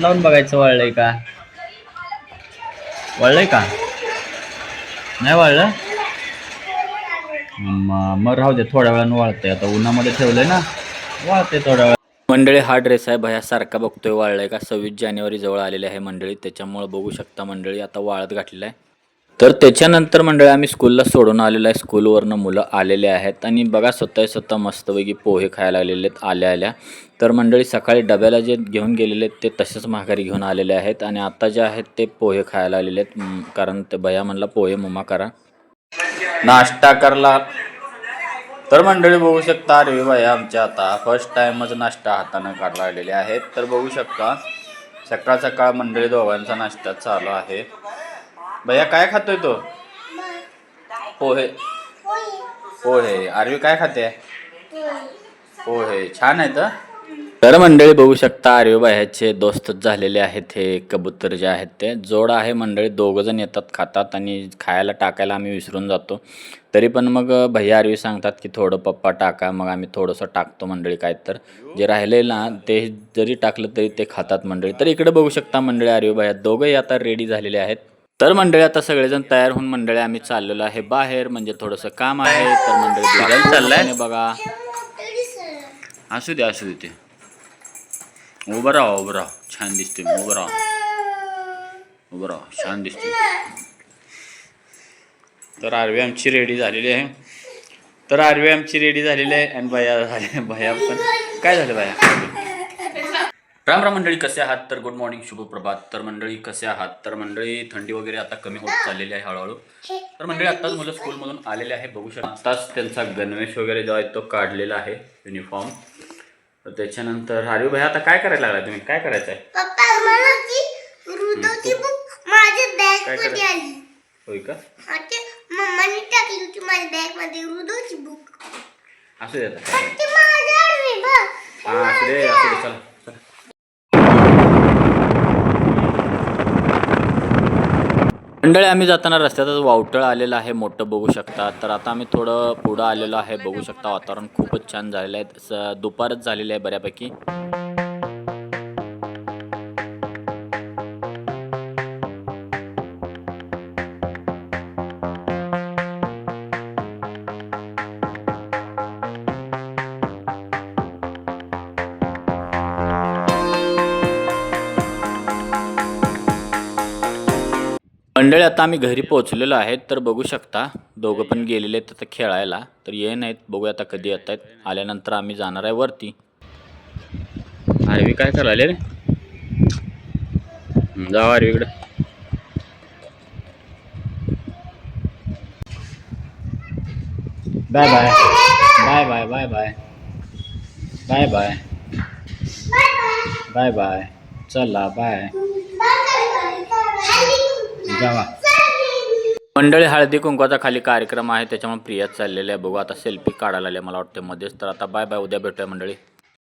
हात लावून बघायचं वळलंय का? वळलंय का? नाही वाळलं? मग राहू दे थोड्या वेळानं वाळतंय. आता उन्हामध्ये ठेवलंय ना वाळते थोड्या वेळ मंडळी हा ड्रेस आहे भया सारखा बघतोय वाळलाय का? सव्वीस जानेवारी जवळ आलेले आहे मंडळी त्याच्यामुळे बघू शकता मंडळी आता वाळत घातलेला आहे. तर त्याच्यानंतर मंडळी आम्ही स्कूलला सोडून आलेलो आहे. स्कूलवरनं मुलं आलेले आहेत. आणि बघा स्वतः स्वतः मस्तपैकी पोहे खायला आलेले आहेत आल्या आल्या. तर मंडळी सकाळी डब्याला जे घेऊन गेलेले आहेत ते तसेच माघारी घेऊन आलेले आहेत. आणि आता जे आहेत ते पोहे खायला आलेले आहेत. कारण ते भया म्हणला पोहे मम्मा करा. नाश्ता करला. तर मंडळी बघू शकता रवी भया आमच्या आता फर्स्ट टाईमच नाश्ता हातानं काढला आलेले आहेत. तर बघू शकता सकाळ सकाळ मंडळी दोघांचा नाश्ता चालू आहे. भैया काय खातोय तो? पोहे. पोहे. आरवी काय खाते? पोहे. छान आहेत तर? मंडळी बघू शकता आर्य बाह्याचे दोस्तच झालेले आहेत हे कबूतर जे आहेत ते. जोड आहे मंडळी दोघं जण येतात खातात आणि खायला टाकायला आम्ही विसरून जातो. तरी पण मग भैया आर्वी सांगतात की थोडं पप्पा टाका मग आम्ही थोडंसं टाकतो मंडळी काय तर. जे राहिले ना ते जरी टाकलं तरी ते खातात मंडळी. तर इकडे बघू शकता मंडळी आर्य दोघंही आता रेडी झालेले आहेत. तर मंडळी आता सगळेजण तयार होऊन मंडळी आम्ही चाललेलो आहे बाहेर. म्हणजे थोडंसं काम आहे तर मंडळी चाललंय? बघा. असू दे असू दे ते. उभं राहा उभं राहा. छान दिसते उभं राहा. उभं राहा छान दिसते तर आरवी आमची रेडी झालेली आहे. तर आरवी आमची रेडी झालेली आहे. आणि भया झाले भया पण. काय झालं भया? राम राम मंडळी कसे आहात? तर गुड मॉर्निंग शुभ प्रभात तर मंडळी कसे आहात? तर मंडळी थंडी वगैरे आता कमी होत चाललेली आहे हळूहळू. तर मंडळी आत्ताच मुलं स्कूलमधून आलेले आहे बघू शकता. आत्ताच त्यांचा गणवेश वगैरे जो आहे तो काढलेला आहे युनिफॉर्म तर त्याच्यानंतर हरिओ भाई आता काय करायला लागला तुम्ही? काय करायचं? आहे होय का? असू दे आता. असू दे असू दे चला चला. मंडळी आम्ही जाताना रस्त्यातच वावटळ आलेलं आहे मोठं बघू शकता. तर आता आम्ही थोडं पुढं आलेलो आहे बघू शकता. वातावरण खूपच छान झालेलं आहे. स- दुपारच झालेलं आहे बऱ्यापैकी. मंडळी आता आम्ही घरी पोहोचलेलो आहेत तर बघू शकता. दोघं पण गेलेले आहेत आता खेळायला. तर ये नाहीत बघू आता कधी येत आहेत. आल्यानंतर आम्ही जाणार आहे वरती. आरवी काय करायला रे? जाऊ आरवी इकडं bye bye. Bye bye bye bye. Bye bye. Bye bye. चला बाय. जावा. मंडळी हळदी कुंकवाचा खाली कार्यक्रम आहे त्याच्यामुळे प्रियाच चाललेला आहे. बघू आता सेल्फी काढायला आले मला वाटते मध्येच. तर आता बाय बाय उद्या भेटूया मंडळी.